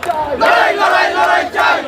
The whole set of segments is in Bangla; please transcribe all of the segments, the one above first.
চাই লড়াই লড়াই চাই।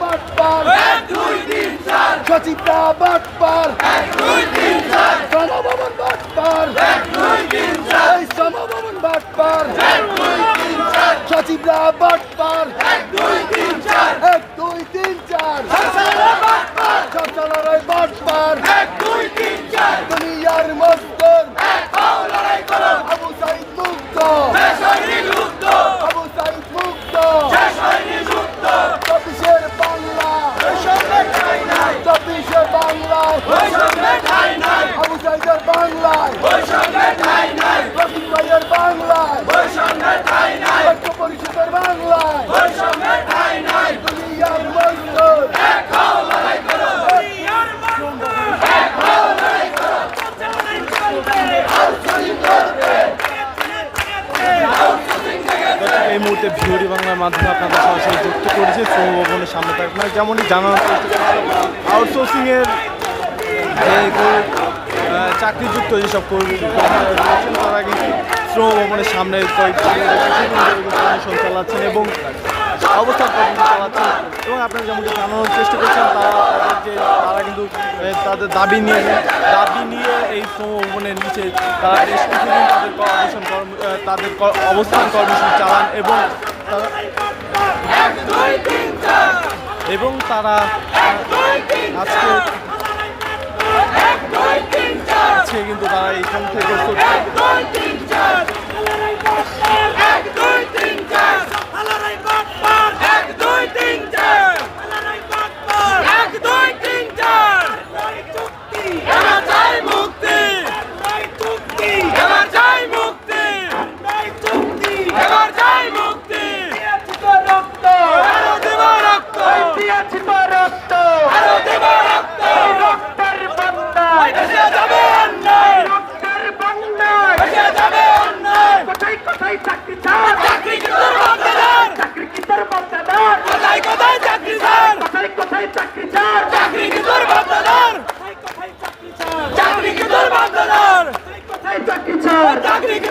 বাটপার সচিতা বাটপার মুহূর্তে ভিওরি বাংলার মাধ্যমে আপনাদের সরাসরি যুক্ত করেছে। শ্রমভবনের সামনে থাকে যেমনই জানানো আউটসোর্সিংয়ের যে চাকরিযুক্ত যেসব কর্মী রয়েছেন তারা কিন্তু শ্রমভবনের সামনে কয়েকটি চালাচ্ছেন এবং অবস্থান পর্যন্ত পাচ্ছেন। এবং আপনারা যেমনটি জানানোর চেষ্টা করছেন, তারা যে, তারা কিন্তু তাদের দাবি নিয়ে দাবি নিয়ে এই শ্রম নিচে তারা বেশ কিছুদিন তাদের অবস্থান কর্ম তাদের অবস্থান কর্মসূচি চালান এবং এবং তারা আজকে আজকে কিন্তু তারা এখান থেকে নাগরিক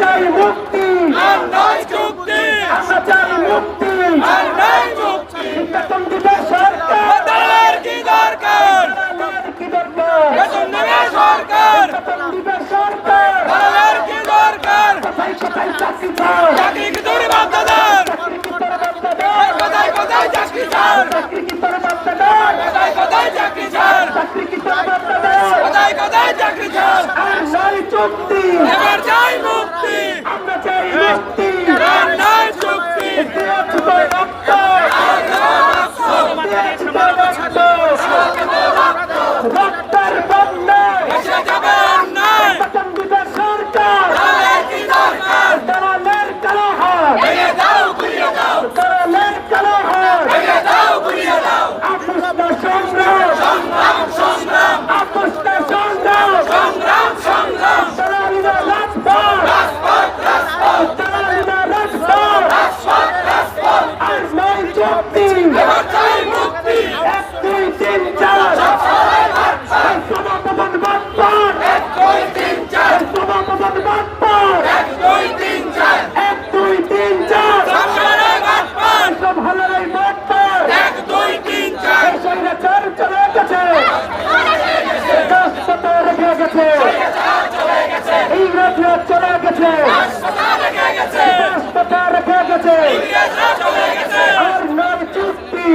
চাই মুক্তি। আর নাই চুক্তি। আমরা মুক্তি। আর নাই চুক্তি। বেতন সরকার। বেতনের কি দরকার? কি দরকার? বেতন দিবে সরকার। বেতন দিবে সরকার। বেতনের কি দরকার? কোথায় কোথায় চাকরি চাও চাকরি কি তোর বাপদা দান কোথায় কোথায় চাকরি চাও চাকরি কি তোর বাপদা দান কোথায় কোথায় চাকরি চাও চাকরি কি তোর বাপদা দান কোথায় কোথায় চাকরি চাও আর নাই চুক্তি। এবার যাই চাই মুক্তি আর নাই চুক্তি দিয়েছি তো রক্ত দিয়েছি তো রক্ত রক্তের বন্যায় এসে যাবে অন্যায় বেতন দিবে সরকার দালালের কি দরকার দালালের কালাহার ভেঙে দাও ঘুরিয়ে দাও দালালের কালাহার ভেঙে দাও ঘুরিয়ে দাও আপোষটা সংগ্রাম সংগ্রাম সংগ্রাম আপোষটা সংগ্রাম সংগ্রাম সংগ্রাম দালালিরা রাজপথ দালালিরা রাজপথ আর নয় চুক্তি এবার চাই মুক্তি এক দুই তিন চার এই সমাপন বাটপার এক দুই তিন চার এই সমাপন বাটপার এক দুই তিন চার এক দুই তিন চার সংসারে বাটপার সব হালারাই বাটপার এক দুই তিন চার এই সৈন্যচার চলে গেছে রাজপথে রেখে গেছে ইংরেজরা চলে গেছে। হাসপাতাল রেখে গেছে। আর নয় চুক্তি।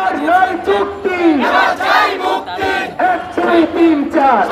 আর নয় চুক্তি। এক দুই তিন চার।